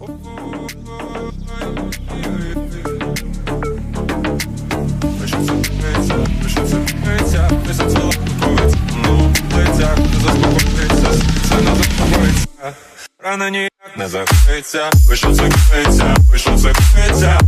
Рана ніяк не закриється, ви що це купиться, ви що це за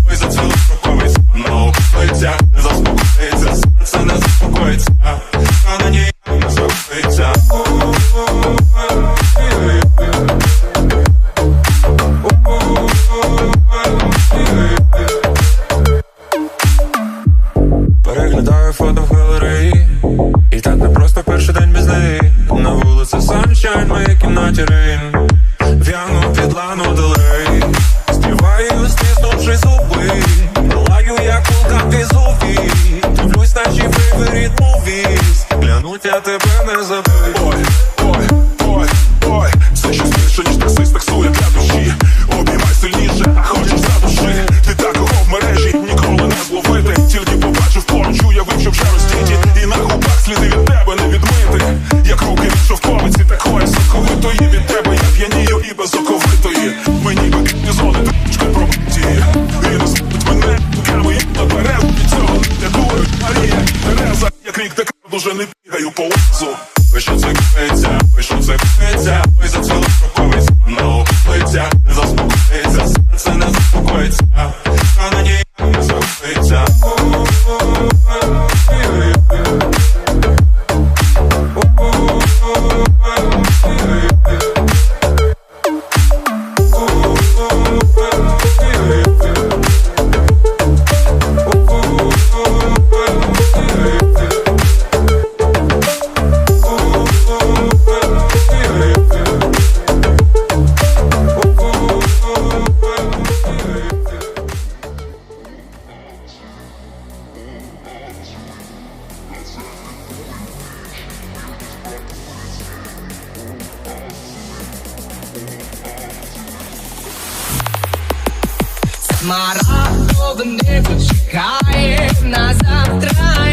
Смарагдове небо чекає на завтра.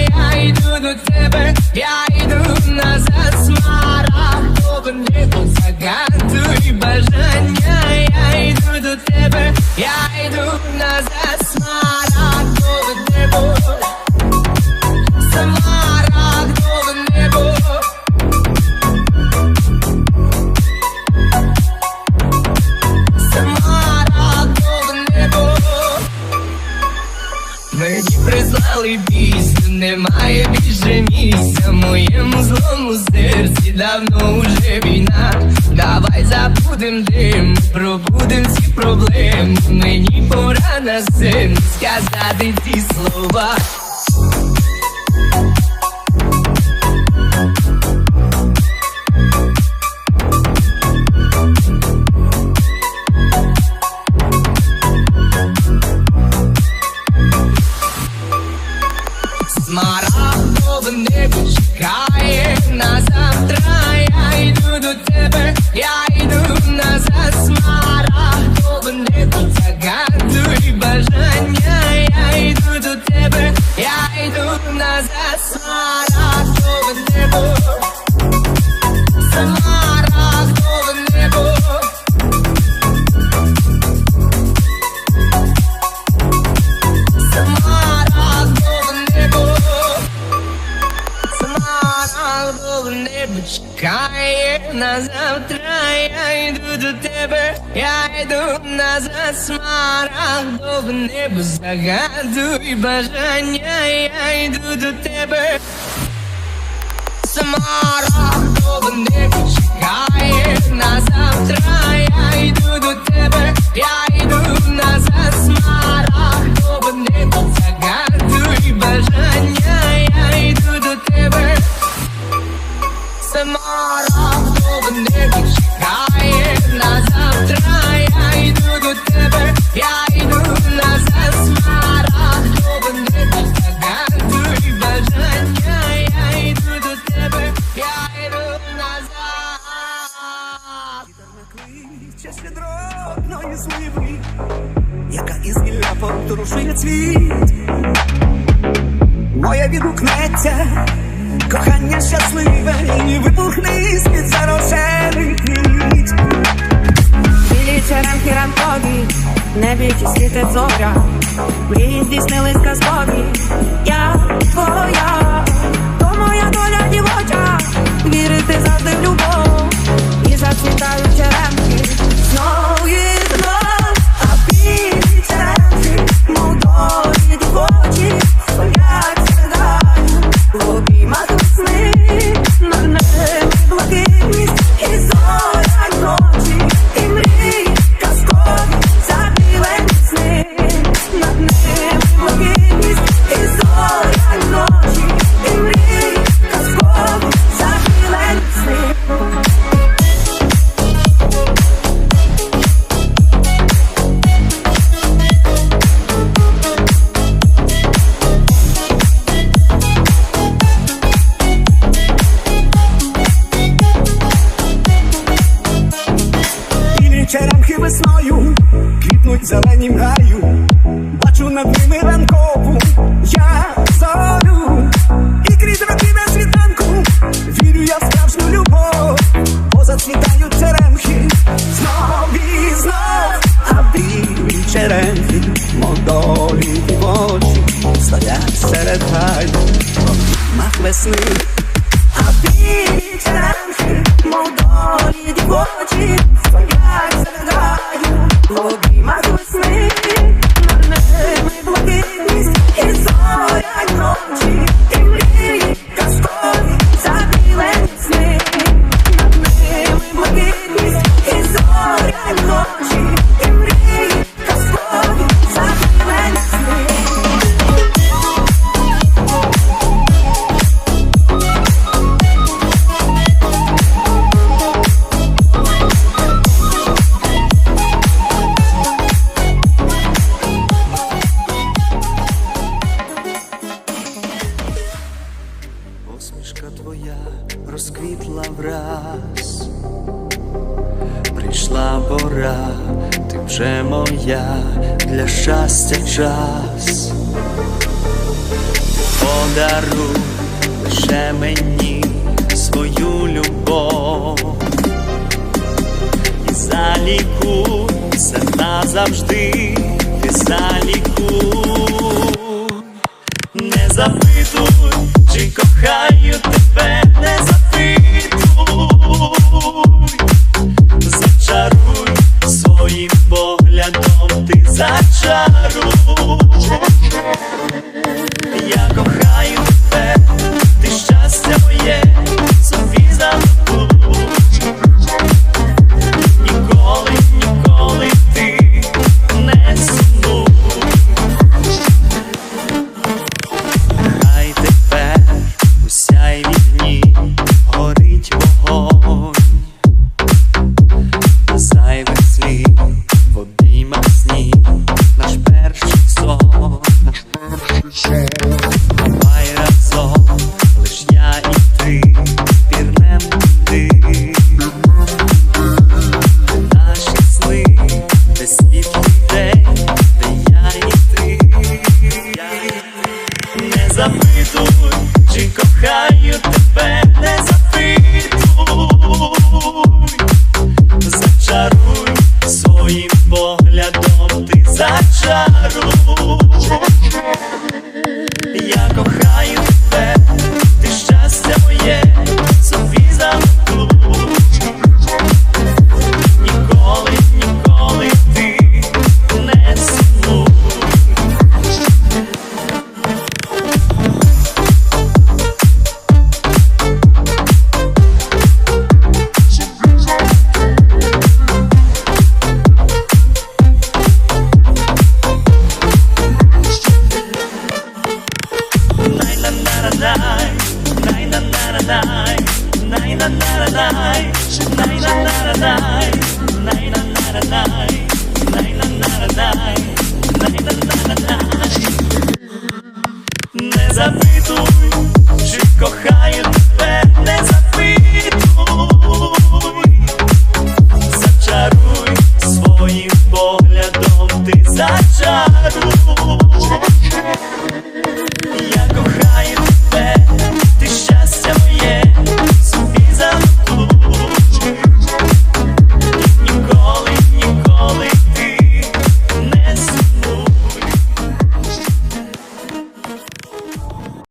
Я йду до тебе, я йду назад. Смарагдове небо загадуй бажання. Я йду до тебе, я йду назад. Смарагдове прислали пісню, немає більше місця моєму злому серці давно уже війна. Давай забудем дим, пробудем всі проблеми. Мені пора на сцену сказати ці слова. На завтра. Я йду до тебе, я йду назад. Смарагдове небо загадуй бажання. Я йду до тебе. Смарагдове небо чекає на завтра. Я йду до тебе, я йду назад. Смарагдове небо загадуй бажання. Я йду до тебе. Смарагдове небо чекає на завтра. Я йду до тебе, я йду назад. Смарагдове небо загадуй бажання. Я йду до тебе, я йду назад. Чаще дрobної сливи, яка із гілля подрушує цвіт. Моє відгукнеться, Кохання щасливе, випухни світ зарошених ніч. Білі черенки ранкові, небі світить зоря, мрії здійснились казкові. Я горить, зелені гаю, бачу над ними ранкову, я зорю і крізь родина світанку, вірю я в справжню любов, бо зацвітають черемхи, знов і знов, а білі черемхи, модолі і очі, стоять серед гаю, мах весни. я для щастя час, подаруй лише мені свою любов. І залікуй все назавжди, ти залікуй, не запитуй, чи кохаю тебе, не запитуй. Зачаруй своїм вогняном ти зачаруй